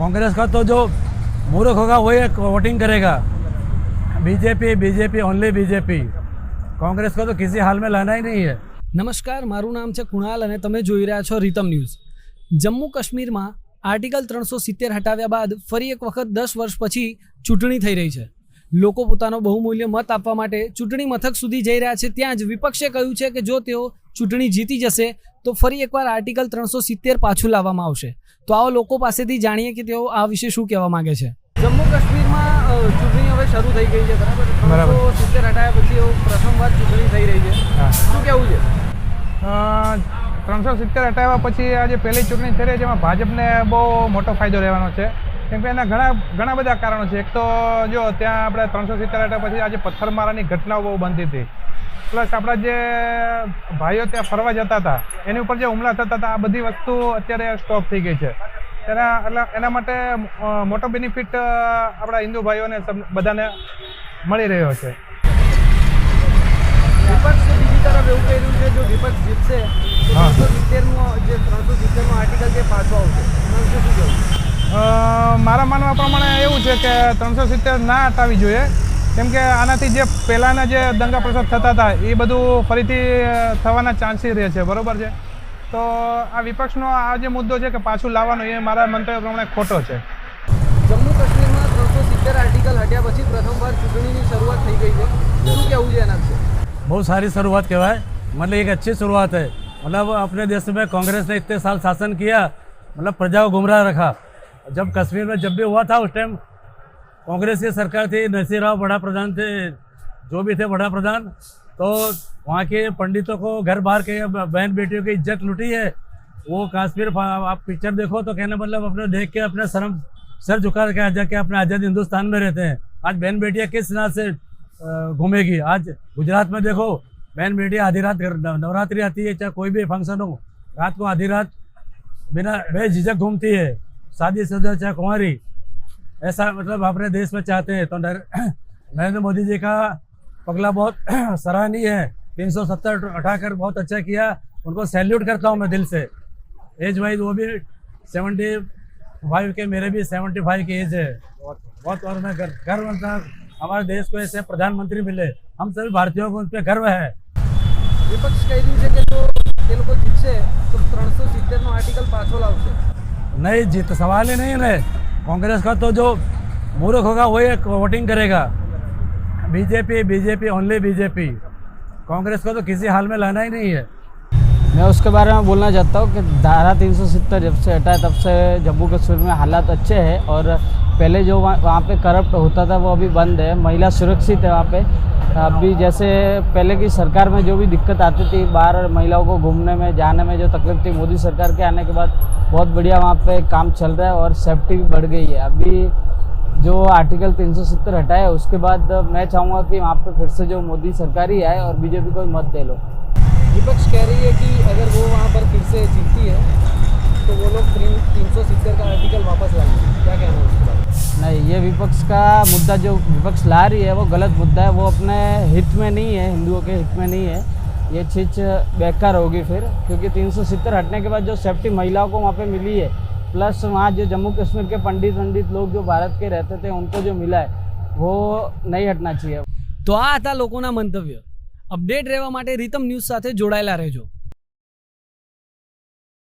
कांग्रेस का तो जो मूर्ख होगा वही वोटिंग करेगा BJP BJP only BJP Congress को तो किसी हाल में लाना ही नहीं है નમસ્કાર મારું નામ છે કુણાલ અને તમે જોઈ રહ્યા છો રીતમ ન્યૂઝ જમ્મુ કાશ્મીરમાં આર્ટિકલ ત્રણસો સિત્તેર હટાવ્યા બાદ ફરી એક વખત દસ વર્ષ પછી ચૂંટણી થઈ રહી છે લોકો પોતાનો બહુમૂલ્ય મત આપવા માટે ચૂંટણી મથક સુધી જઈ રહ્યા છે ત્યાં જ વિપક્ષે કહ્યું છે કે જો તેઓ ચૂંટણી જીતી જશે તો ફરી એકવાર આર્ટિકલ ત્રણસો સિત્તેર પાછું લાવવામાં આવશે. તો આવો લોકો પાસેથી જાણીએ કે તેઓ આ વિશે શું કહેવા માંગે છે. જમ્મુ કાશ્મીરમાં ચૂંટણી હવે શરૂ થઈ ગઈ છે બરાબર. સિત્તેર હટાયા પછી એવું પ્રથમવાર ચૂંટણી થઈ રહી છે. શું કેવું છે? ત્રણસો સિત્તેર હટાવ્યા પછી આજે પહેલી ચૂંટણી થઈ રહી છે એમાં ભાજપને બહુ મોટો ફાયદો રહેવાનો છે. કેમ કે એના ઘણા ઘણા બધા કારણો છે. એક તો જો ત્યાં આપણે ત્રણસો સિત્તેર પછી આજે પથ્થરમારાની ઘટનાઓ બહુ બનતી હતી. પ્લસ આપણા જે ભાઈઓ ત્યાં ફરવા જતા હતા એની ઉપર જે હુમલા થતા હતા આ બધી વસ્તુ અત્યારે સ્ટોપ થઈ ગઈ છે. એના એટલે એના માટે મોટો બેનિફિટ આપણા હિન્દુ ભાઈઓને બધાને મળી રહ્યો છે. વિપક્ષ બીજી તરફ એવું કહી રહ્યું છે જો વિપક્ષ જીતશે તો ત્રણસો સિત્તેરનું જે ત્રણસો સિત્તેરનું આર્ટિકલ જે પાછો આવશે. શું કહેવું? મારા માનવા પ્રમાણે એવું છે કે ત્રણસો સિત્તેર ના હટાવી જોઈએ કેમ કે આનાથી જે પહેલાંના જે દંગા પ્રસાદ થતા હતા એ બધું ફરીથી અ, થવાના ચાન્સીસ રહે છે બરોબર છે તો આ વિપક્ષનો આ જે મુદ્દો છે કે પાછું લાવવાનો એ મારા મંતવ્ય પ્રમાણે ખોટો છે જમ્મુ કાશ્મીરમાં ત્રણસો સિત્તેર આર્ટિકલ હટ્યા પછી પ્રથમવાર ચૂંટણીની શરૂઆત થઈ ગઈ છે શું કહેવું છે એના વિશે बहुत सारी शुरुआत करवाए मतलब एक अच्छी शुरुआत है मतलब अपने देश में कांग्रेस ने इतने साल शासन किया मतलब प्रजा को गुमराह रखा जब कश्मीर में जब भी हुआ था, उस टाइम कांग्रेस की सरकार थी नरसिंह राव बड़ा प्रधान थे, जो भी थे बड़ा प्रधान तो वहाँ के पंडितों को घर बाहर के बहन बेटियों की इज़्ज़त लुटी है। वो कश्मीर आप पिक्चर देखो तो कहने मतलब अपने देख के अपने शर्म, सर झुका के जाके अपने आज़ाद हिंदुस्तान में रहते हैं। आज बहन बेटियाँ किस तरह से घूमेगी? आज गुजरात में देखो, बहन बेटियाँ आधी रात नवरात्रि आती है, चाहे कोई भी फ़ंक्शन हो, रात को आधी रात बिना बेझिझक घूमती है। शादी शुदा चाहे कुंवारी ऐसा मतलब अपने देश में चाहते हैं तो नर- नरेंद्र मोदी जी का पगला बहुत सराहनीय है तीन सौ सत्तर उठाकर बहुत अच्छा किया उनको सैल्यूट करता हूँ मैं दिल से एज वाइज वो भी सेवेंटी फाइव के मेरे भी सेवेंटी फाइव की एज है बहुत और मैं गर्व गर्व करता हूं, हमारे देश को ऐसे प्रधानमंत्री मिले हम सभी भारतीयों को उन पर गर्व है વિપક્ષ કહી રહ્યું છે કે જો તે લોકો જીતશે તો ત્રણસો સિત્તેરનો આર્ટિકલ પાછો લાવશે नहीं, जीत सवाल ही नहीं है कांग्रेस का तो जो मूर्ख होगा, वही वोटिंग करेगा। BJP BJP only BJP. Congress को तो किसी हाल में लाना ही नहीं है। मैं उसके बारे में बोलना चाहता हूँ कि धारा 370 जब से हटा है, तब से जम्मू कश्मीर में हालात अच्छे हैं और पहले जो वहाँ वहाँ पे करप्ट होता था, वो अभी बंद है। महिला सुरक्षित है वहाँ पे। अभी जैसे पहले की सरकार में जो भी दिक्कत आती थी बाहर महिलाओं को घूमने में, जाने में जो तकलीफ़ थी, मोदी सरकार के आने के बाद बहुत बढ़िया वहाँ पे काम चल रहा है और सेफ्टी भी बढ़ गई है। अभी जो आर्टिकल 370 हटाया है उसके बाद मैं चाहूँगा कि वहाँ पे फिर से जो मोदी सरकार ही आए और बीजेपी को मत दे लो। विपक्ष कह रही है कि अगर वो वहाँ पर फिर से जीतती है तो वो लोग तीन सौ सित्तर का आर्टिकल वापस लाएँगे क्या कहना है उसके बारे में नहीं ये विपक्ष का मुद्दा जो विपक्ष ला रही है वो गलत मुद्दा है वो अपने हित में नहीं है हिंदुओं के हित में नहीं है ये चीज़ बेकार होगी फिर क्योंकि तीन सौ सित्तर हटने के बाद जो सेफ्टी महिलाओं को वहाँ पे मिली है प्लस वहाँ जो जम्मू कश्मीर के पंडित पंडित लोग जो भारत के रहते थे उनको जो मिला है वो नहीं हटना चाहिए તો આ હતા લોકોના મંતવ્ય અપડેટ રહેવા માટે રીતમ ન્યૂઝ સાથે જોડાયેલા રહેજો